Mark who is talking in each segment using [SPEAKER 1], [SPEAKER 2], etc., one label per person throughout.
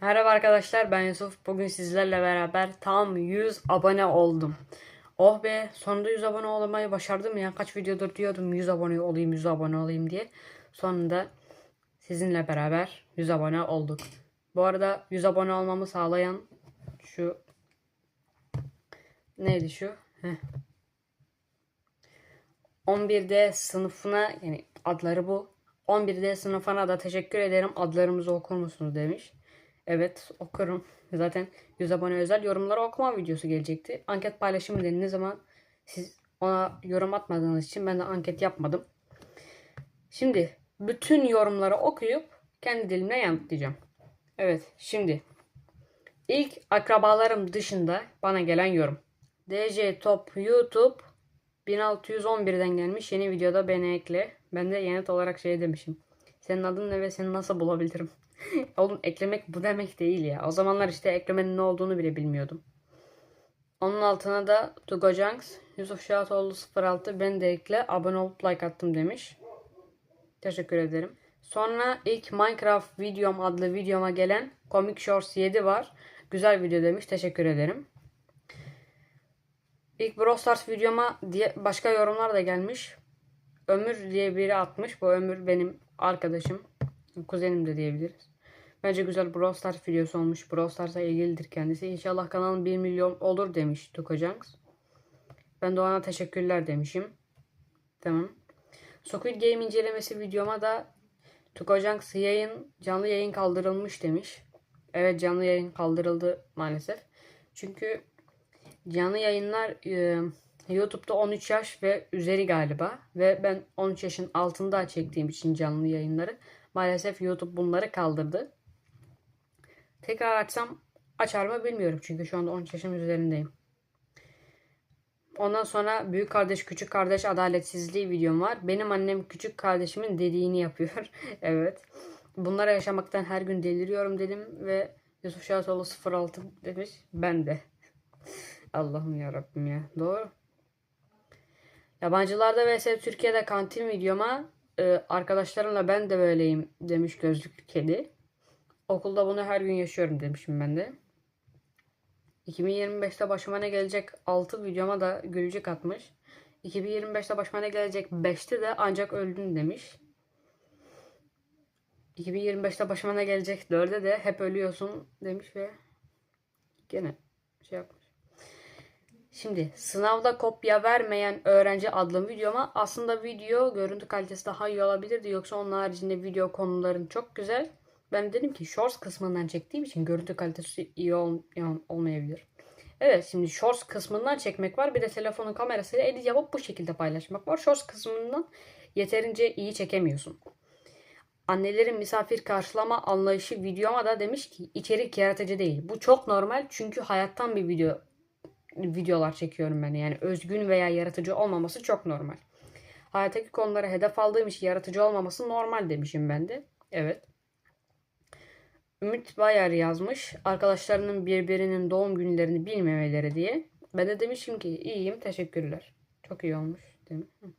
[SPEAKER 1] Merhaba arkadaşlar ben Yusuf. Bugün sizlerle beraber tam 100 abone oldum. Oh be sonunda 100 abone olmayı başardım ya. Kaç videodur diyordum 100 abone olayım 100 abone olayım diye. Sonunda sizinle beraber 100 abone olduk. Bu arada 100 abone olmamı sağlayan şu neydi şu? Heh. 11D sınıfına yani adları bu. 11D sınıfına da teşekkür ederim. Adlarımızı okur musunuz demiş. Evet okurum. Zaten 100 abone özel yorumları okuma videosu gelecekti. Anket paylaşımı denildiği zaman siz ona yorum atmadığınız için ben de anket yapmadım. Şimdi bütün yorumları okuyup kendi dilimle yanıtlayacağım. Evet şimdi ilk akrabalarım dışında bana gelen yorum. DJ Top YouTube 1611'den gelmiş yeni videoda beni ekle. Ben de yanıt olarak şey demişim. Senin adın ne ve seni nasıl bulabilirim? Oğlum eklemek bu demek değil ya. O zamanlar işte eklemenin ne olduğunu bile bilmiyordum. Onun altına da Tugo Junks, Yusuf Şahatoğlu 06 ben de ekle abone olup like attım demiş. Teşekkür ederim. Sonra ilk Minecraft videom adlı videoma gelen Comic Shorts 7 var. Güzel video demiş. Teşekkür ederim. İlk Brawl Stars videoma diye başka yorumlar da gelmiş. Ömür diye biri atmış. Bu Ömür benim arkadaşım. Kuzenim de diyebiliriz. Bence güzel Brawl Stars videosu olmuş. Brawl Stars'a ilgilidir kendisi. İnşallah kanalın 1 milyon olur demiş Tukojanks. Ben de ona teşekkürler demişim. Tamam. Squid Game incelemesi videoma da Tukojanks yayın, canlı yayın kaldırılmış demiş. Evet canlı yayın kaldırıldı maalesef. Çünkü canlı yayınlar e, YouTube'da 13 yaş ve üzeri galiba. Ve ben 13 yaşın altında çektiğim için canlı yayınları maalesef YouTube bunları kaldırdı. Tekrar açsam açar mı bilmiyorum. Çünkü şu anda 13 yaşım üzerindeyim. Ondan sonra büyük kardeş küçük kardeş adaletsizliği videom var. Benim annem küçük kardeşimin dediğini yapıyor. evet. Bunlara yaşamaktan her gün deliriyorum dedim ve Yusuf Şahatoğlu 06 demiş. Ben de. Allah'ım ya Rabbim ya. Doğru. Yabancılarda vs Türkiye'de kantin videoma e, arkadaşlarımla ben de böyleyim demiş gözlüklü kedi. Okulda bunu her gün yaşıyorum demişim ben de. 2025'te başıma ne gelecek 6 videoma da gülücük atmış. 2025'te başıma ne gelecek 5'te de ancak öldün demiş. 2025'te başıma ne gelecek 4'de de hep ölüyorsun demiş ve gene şey yapmış. Şimdi sınavda kopya vermeyen öğrenci adlı videoma aslında video görüntü kalitesi daha iyi olabilirdi. Yoksa onun haricinde video konuların çok güzel. Ben dedim ki shorts kısmından çektiğim için görüntü kalitesi iyi ol, olmayabilir. Evet şimdi shorts kısmından çekmek var. Bir de telefonun kamerasıyla edit yapıp bu şekilde paylaşmak var. Shorts kısmından yeterince iyi çekemiyorsun. Annelerin misafir karşılama anlayışı videoma da demiş ki içerik yaratıcı değil. Bu çok normal çünkü hayattan bir video videolar çekiyorum ben. Yani özgün veya yaratıcı olmaması çok normal. Hayattaki konulara hedef aldığım için yaratıcı olmaması normal demişim ben de. Evet. Ümit Bayar yazmış. Arkadaşlarının birbirinin doğum günlerini bilmemeleri diye. Ben de demişim ki iyiyim teşekkürler. Çok iyi olmuş. Değil mi?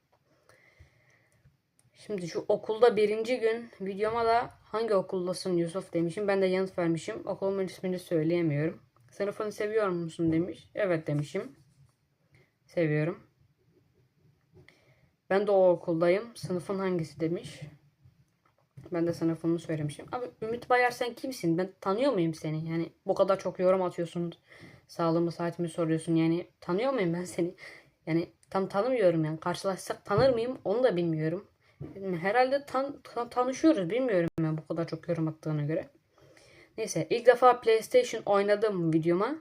[SPEAKER 1] Şimdi şu okulda birinci gün videoma da hangi okuldasın Yusuf demişim. Ben de yanıt vermişim. Okulumun ismini söyleyemiyorum. Sınıfını seviyor musun demiş. Evet demişim. Seviyorum. Ben de o okuldayım. Sınıfın hangisi demiş. Ben de sınıfımı söylemişim. Abi Ümit Bayar sen kimsin? Ben tanıyor muyum seni? Yani bu kadar çok yorum atıyorsun. Sağlığımı saatimi soruyorsun. Yani tanıyor muyum ben seni? Yani tam tanımıyorum yani. Karşılaşsak tanır mıyım? Onu da bilmiyorum. Herhalde tan tan tanışıyoruz. Bilmiyorum ben bu kadar çok yorum attığına göre. Neyse ilk defa PlayStation oynadığım videoma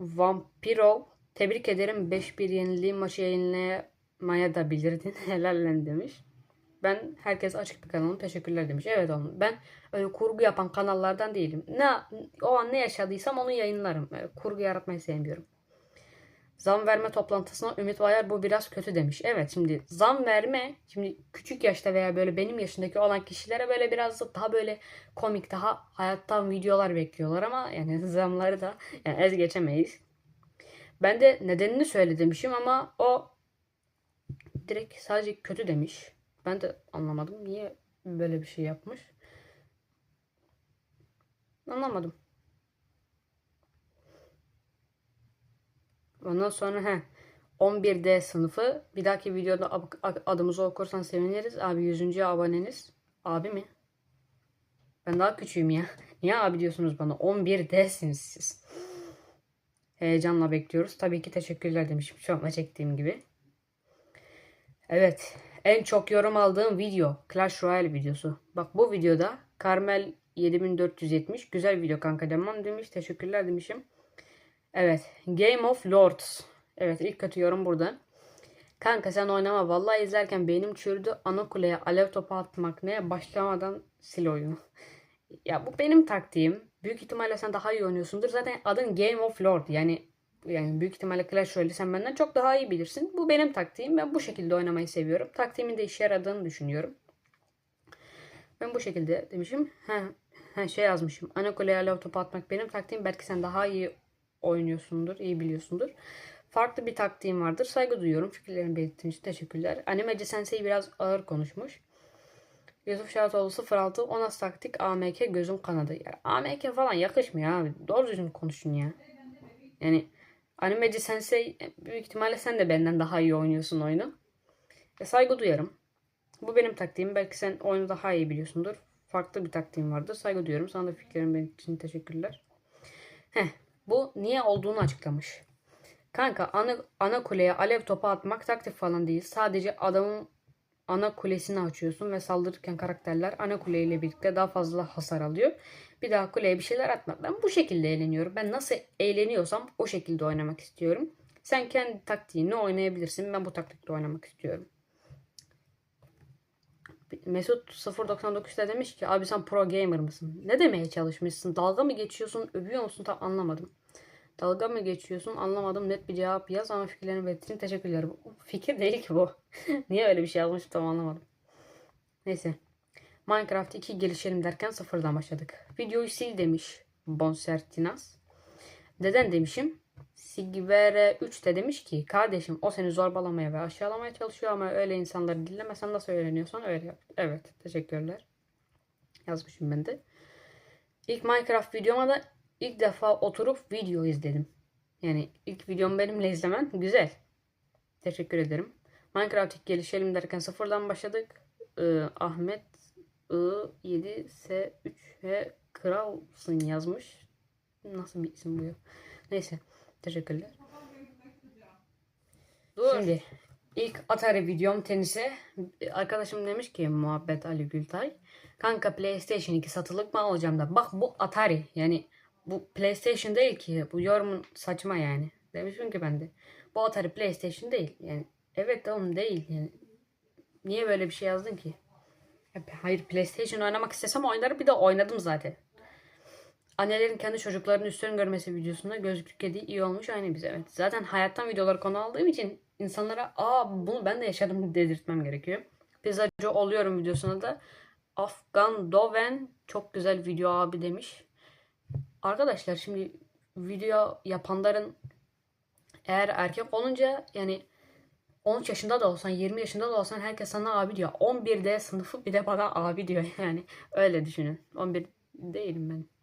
[SPEAKER 1] Vampiro tebrik ederim 5-1 yenildiğim maçı yayınlamaya da bilirdin. Helallen demiş. Ben herkes açık bir kanalım teşekkürler demiş. Evet oğlum ben öyle kurgu yapan kanallardan değilim. Ne o an ne yaşadıysam onu yayınlarım. Öyle kurgu yaratmayı sevmiyorum. Zam verme toplantısına Ümit Bayar bu biraz kötü demiş. Evet şimdi zam verme şimdi küçük yaşta veya böyle benim yaşındaki olan kişilere böyle biraz da daha böyle komik daha hayattan videolar bekliyorlar ama yani zamları da yani ez geçemeyiz. Ben de nedenini söyle demişim ama o direkt sadece kötü demiş. Ben de anlamadım niye böyle bir şey yapmış. Anlamadım. Ondan sonra he 11D sınıfı. Bir dahaki videoda adımızı okursan seviniriz. Abi 100. aboneniz. Abi mi? Ben daha küçüğüm ya. Niye abi diyorsunuz bana? 11D'siniz siz. Heyecanla bekliyoruz. Tabii ki teşekkürler demişim. Şu anda çektiğim gibi. Evet. En çok yorum aldığım video. Clash Royale videosu. Bak bu videoda Carmel 7470. Güzel video kanka demem demiş. Teşekkürler demişim. Evet. Game of Lords. Evet ilk kötü yorum burada. Kanka sen oynama. Vallahi izlerken beynim çürüdü. Ana kuleye alev topu atmak ne? Başlamadan sil oyunu. Ya bu benim taktiğim. Büyük ihtimalle sen daha iyi oynuyorsundur. Zaten adın Game of Lord. Yani yani büyük ihtimalle Clash Royale'i sen benden çok daha iyi bilirsin. Bu benim taktiğim. Ben bu şekilde oynamayı seviyorum. Taktiğimin de işe yaradığını düşünüyorum. Ben bu şekilde demişim. Ha, ha şey yazmışım. Ana kuleye alev topu atmak benim taktiğim. Belki sen daha iyi oynuyorsundur, iyi biliyorsundur. Farklı bir taktiğim vardır. Saygı duyuyorum. Fikirlerimi belirttiğin için teşekkürler. Animeci Sensei biraz ağır konuşmuş. Yusuf Şahatoğlu 06 Onas taktik AMK gözüm kanadı. Ya, AMK falan yakışmıyor abi. Doğru düzgün konuşun ya. Yani animeci sensei büyük ihtimalle sen de benden daha iyi oynuyorsun oyunu. E, saygı duyarım. Bu benim taktiğim. Belki sen oyunu daha iyi biliyorsundur. Farklı bir taktiğim vardır. Saygı duyuyorum. Sana da fikirlerin benim için teşekkürler. Heh, bu niye olduğunu açıklamış. Kanka ana, ana kuleye alev topu atmak taktik falan değil. Sadece adamın ana kulesini açıyorsun ve saldırırken karakterler ana kuleyle birlikte daha fazla hasar alıyor. Bir daha kuleye bir şeyler atmak. Ben bu şekilde eğleniyorum. Ben nasıl eğleniyorsam o şekilde oynamak istiyorum. Sen kendi taktiğini oynayabilirsin. Ben bu taktikle oynamak istiyorum. Mesut 099'da demiş ki abi sen pro gamer mısın? Ne demeye çalışmışsın? Dalga mı geçiyorsun? Övüyor musun? Tam anlamadım. Dalga mı geçiyorsun? Anlamadım. Net bir cevap yaz ama fikirlerini belirttin. Teşekkürler. Fikir değil ki bu. Niye öyle bir şey yazmış tam anlamadım. Neyse. Minecraft 2 gelişelim derken sıfırdan başladık. Videoyu sil demiş Bonsertinas. Neden demişim? Sigvere 3 de demiş ki kardeşim o seni zorbalamaya ve aşağılamaya çalışıyor ama öyle insanları dinlemesen nasıl öğreniyorsan öyle yap. Evet teşekkürler. Yazmışım ben de. İlk Minecraft videoma da ilk defa oturup video izledim. Yani ilk videomu benimle izlemen güzel. Teşekkür ederim. Minecraft ilk gelişelim derken sıfırdan başladık. Ee, Ahmet I7S3H Kralsın yazmış. Nasıl bir isim bu ya? Neyse. Teşekkürler. Şimdi ilk Atari videom tenise. Arkadaşım demiş ki muhabbet Ali Gültay. Kanka PlayStation 2 satılık mı alacağım da. Bak bu Atari yani bu PlayStation değil ki. Bu yorumun saçma yani. Demişim ki ben de. Bu Atari PlayStation değil. Yani evet oğlum değil. Yani niye böyle bir şey yazdın ki? Hayır PlayStation oynamak istesem oynarım bir de oynadım zaten. Annelerin kendi çocuklarının üstlerini görmesi videosunda gözlük kedi iyi olmuş aynı bize. Evet. Zaten hayattan videoları konu aldığım için insanlara aa bunu ben de yaşadım dedirtmem gerekiyor. Pizzacı oluyorum videosuna da Afgan Doven çok güzel video abi demiş. Arkadaşlar şimdi video yapanların eğer erkek olunca yani 13 yaşında da olsan 20 yaşında da olsan herkes sana abi diyor. 11'de sınıfı bir de bana abi diyor yani. Öyle düşünün. 11 değilim ben.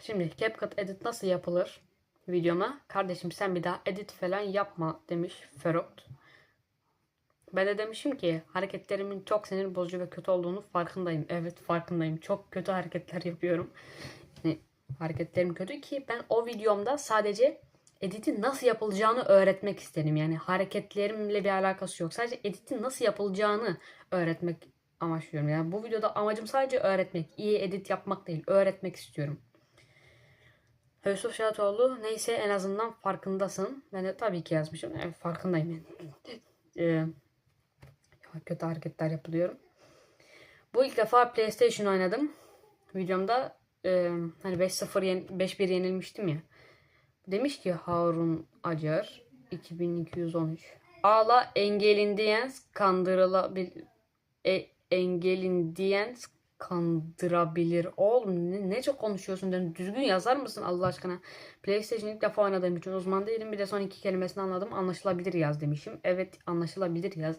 [SPEAKER 1] Şimdi CapCut edit nasıl yapılır videoma? Kardeşim sen bir daha edit falan yapma demiş Ferot. Ben de demişim ki hareketlerimin çok sinir bozucu ve kötü olduğunu farkındayım. Evet farkındayım. Çok kötü hareketler yapıyorum. Yani hareketlerim kötü ki ben o videomda sadece editin nasıl yapılacağını öğretmek istedim. Yani hareketlerimle bir alakası yok. Sadece editin nasıl yapılacağını öğretmek amaçlıyorum. Yani bu videoda amacım sadece öğretmek. İyi edit yapmak değil. Öğretmek istiyorum. Yusuf Şahatoğlu neyse en azından farkındasın. Ben de tabii ki yazmışım. Evet, farkındayım yani. Ee, kötü hareketler yapılıyorum. Bu ilk defa PlayStation oynadım. Videomda e, hani 5-0 yen, 5-1 yenilmiştim ya. Demiş ki Harun Acar 2213. Ağla engelin diyen kandırılabil e, engelin diyen kandırabilir. Oğlum ne, ne çok konuşuyorsun dedim. Düzgün yazar mısın Allah aşkına? PlayStation ilk defa oynadığım için uzman değilim. Bir de son iki kelimesini anladım. Anlaşılabilir yaz demişim. Evet anlaşılabilir yaz.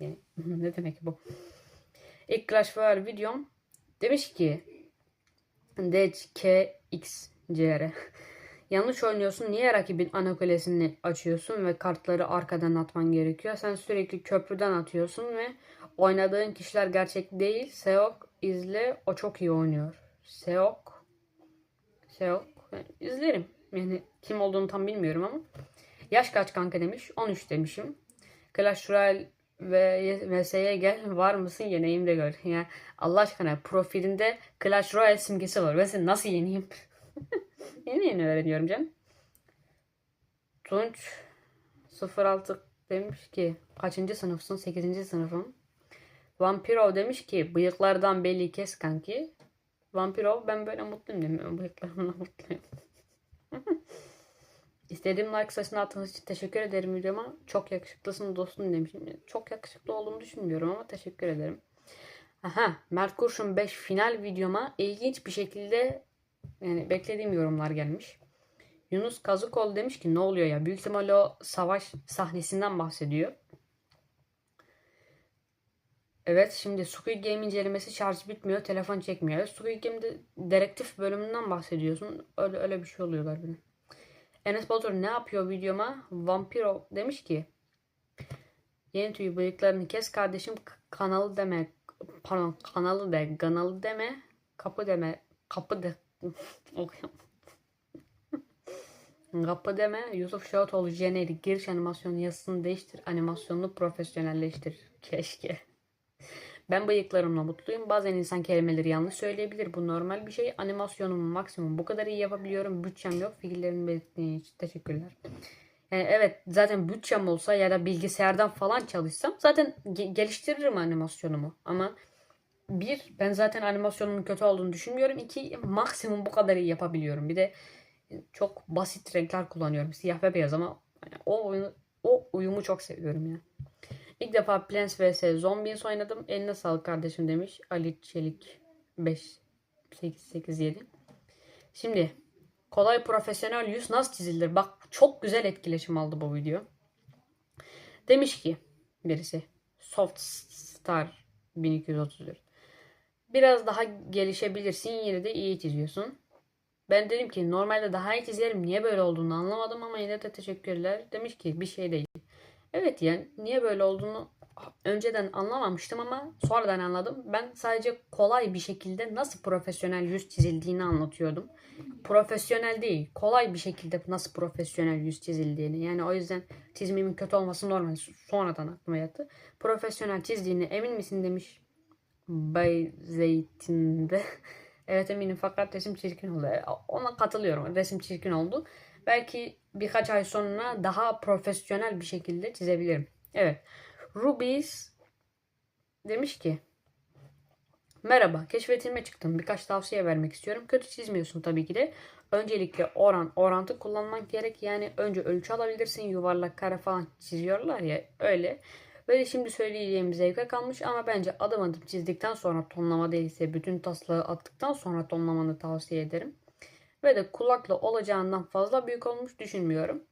[SPEAKER 1] Ne demek bu? İlk Clash Royale videom demiş ki DKXCR. Yanlış oynuyorsun. Niye rakibin ana kulesini açıyorsun ve kartları arkadan atman gerekiyor? Sen sürekli köprüden atıyorsun ve oynadığın kişiler gerçek değil. Seok izle. O çok iyi oynuyor. Seok. Seok. Ben izlerim. Yani kim olduğunu tam bilmiyorum ama. Yaş kaç kanka demiş. 13 demişim. Clash Royale ve VS'ye gel var mısın yeneyim de gör. Ya Allah aşkına profilinde Clash Royale simgesi var. Ben seni nasıl yeneyim? yeni yeni öğreniyorum canım. Tunç 06 demiş ki kaçıncı sınıfsın? 8. sınıfım. Vampiro demiş ki bıyıklardan belli kes kanki. Vampiro ben böyle mutluyum demiyorum. Bıyıklarımla mutluyum. İstediğim like sayısını attığınız için teşekkür ederim videoma. Çok yakışıklısın dostum demişim. Çok yakışıklı olduğumu düşünmüyorum ama teşekkür ederim. Aha, Mert Kurşun 5 final videoma ilginç bir şekilde yani beklediğim yorumlar gelmiş. Yunus Kazıkol demiş ki ne oluyor ya? Büyük ihtimalle o savaş sahnesinden bahsediyor. Evet şimdi Squid Game incelemesi şarj bitmiyor. Telefon çekmiyor. Evet, Squid Game'de direktif bölümünden bahsediyorsun. Öyle öyle bir şey oluyor galiba. Enes Batur ne yapıyor videoma? Vampiro demiş ki Yeni tüy bıyıklarını kes kardeşim kanalı deme pardon kanalı de kanalı deme kapı deme kapı de okuyamam. kapı deme Yusuf Şahotoğlu jenerik giriş animasyonu yazısını değiştir animasyonunu profesyonelleştir keşke. Ben bıyıklarımla mutluyum. Bazen insan kelimeleri yanlış söyleyebilir. Bu normal bir şey. Animasyonumu maksimum bu kadar iyi yapabiliyorum. Bütçem yok. Fikirlerimi belirttiğin için teşekkürler. Yani evet zaten bütçem olsa ya da bilgisayardan falan çalışsam zaten ge- geliştiririm animasyonumu. Ama bir ben zaten animasyonumun kötü olduğunu düşünmüyorum. İki maksimum bu kadar iyi yapabiliyorum. Bir de çok basit renkler kullanıyorum. Siyah ve beyaz ama yani o oyunu, o uyumu çok seviyorum ya. İlk defa Plants vs Zombies oynadım. Eline sağlık kardeşim demiş. Ali Çelik 5 8 8 7. Şimdi kolay profesyonel yüz nasıl çizilir? Bak çok güzel etkileşim aldı bu video. Demiş ki birisi Soft Star 1234. Biraz daha gelişebilirsin yine de iyi çiziyorsun. Ben dedim ki normalde daha iyi çizerim. Niye böyle olduğunu anlamadım ama yine de teşekkürler. Demiş ki bir şey değil. Evet yani niye böyle olduğunu önceden anlamamıştım ama sonradan anladım. Ben sadece kolay bir şekilde nasıl profesyonel yüz çizildiğini anlatıyordum. Profesyonel değil, kolay bir şekilde nasıl profesyonel yüz çizildiğini. Yani o yüzden çizimimin kötü olması normal. Sonradan aklıma yattı. Profesyonel çizdiğini emin misin demiş. Bay Zeytin'de. evet eminim fakat resim çirkin oldu. Ona katılıyorum. Resim çirkin oldu. Belki birkaç ay sonra daha profesyonel bir şekilde çizebilirim. Evet. Rubies demiş ki Merhaba, keşfetime çıktım. Birkaç tavsiye vermek istiyorum. Kötü çizmiyorsun tabii ki de. Öncelikle oran, orantı kullanmak gerek. Yani önce ölçü alabilirsin. Yuvarlak, kare falan çiziyorlar ya öyle. Böyle şimdi söyleyeceğim zevke kalmış ama bence adım adım çizdikten sonra tonlama değilse bütün taslağı attıktan sonra tonlamanı tavsiye ederim. Ve de kulaklı olacağından fazla büyük olmuş düşünmüyorum.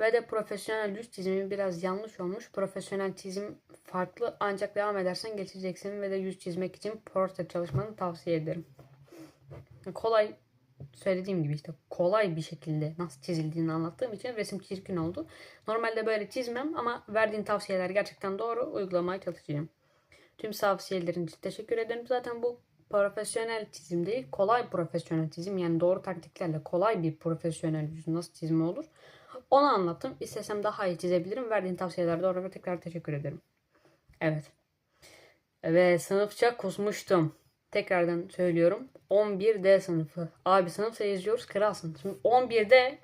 [SPEAKER 1] Ve de profesyonel yüz çizimi biraz yanlış olmuş. Profesyonel çizim farklı ancak devam edersen geçeceksin ve de yüz çizmek için portre çalışmanı tavsiye ederim. Kolay söylediğim gibi işte kolay bir şekilde nasıl çizildiğini anlattığım için resim çirkin oldu. Normalde böyle çizmem ama verdiğin tavsiyeler gerçekten doğru. Uygulamaya çalışacağım. Tüm tavsiyelerin için teşekkür ederim. Zaten bu profesyonel çizim değil, kolay profesyonel çizim. Yani doğru taktiklerle kolay bir profesyonel yüz nasıl çizimi olur. Onu anlattım. İstesem daha iyi çizebilirim. Verdiğin tavsiyeler doğru ve tekrar teşekkür ederim. Evet. Ve sınıfça kusmuştum. Tekrardan söylüyorum. 11D sınıfı. Abi sınıfsa izliyoruz kralsın. Şimdi 11'de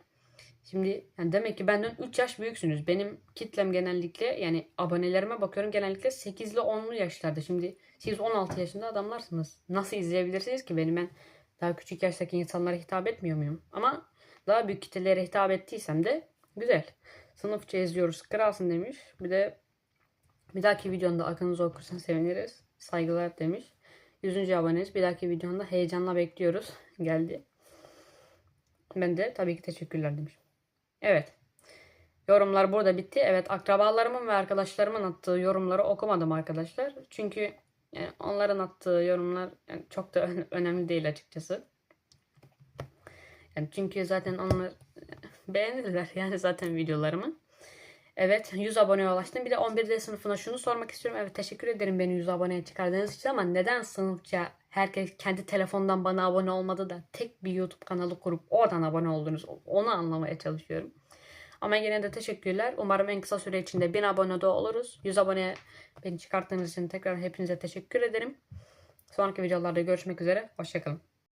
[SPEAKER 1] Şimdi yani demek ki benden 3 yaş büyüksünüz. Benim kitlem genellikle yani abonelerime bakıyorum genellikle 8 ile 10'lu yaşlarda. Şimdi siz 16 yaşında adamlarsınız. Nasıl izleyebilirsiniz ki beni ben daha küçük yaştaki insanlara hitap etmiyor muyum? Ama daha büyük kitlelere hitap ettiysem de güzel. Sınıfça izliyoruz kralsın demiş. Bir de bir dahaki videonda akınızı okursan seviniriz. Saygılar demiş. 100. aboneyiz. Bir dahaki videonda heyecanla bekliyoruz. Geldi. Ben de tabii ki teşekkürler demiş. Evet. Yorumlar burada bitti. Evet akrabalarımın ve arkadaşlarımın attığı yorumları okumadım arkadaşlar. Çünkü Yani onların attığı yorumlar yani çok da ön- önemli değil açıkçası. Yani çünkü zaten onlar beğenirler yani zaten videolarımı. Evet 100 aboneye ulaştım. Bir de 11D sınıfına şunu sormak istiyorum. Evet teşekkür ederim beni 100 aboneye çıkardığınız için ama neden sınıfça herkes kendi telefondan bana abone olmadı da tek bir YouTube kanalı kurup oradan abone oldunuz. Onu anlamaya çalışıyorum. Ama yine de teşekkürler. Umarım en kısa süre içinde 1000 abone de oluruz. 100 abone beni çıkarttığınız için tekrar hepinize teşekkür ederim. Sonraki videolarda görüşmek üzere. Hoşçakalın.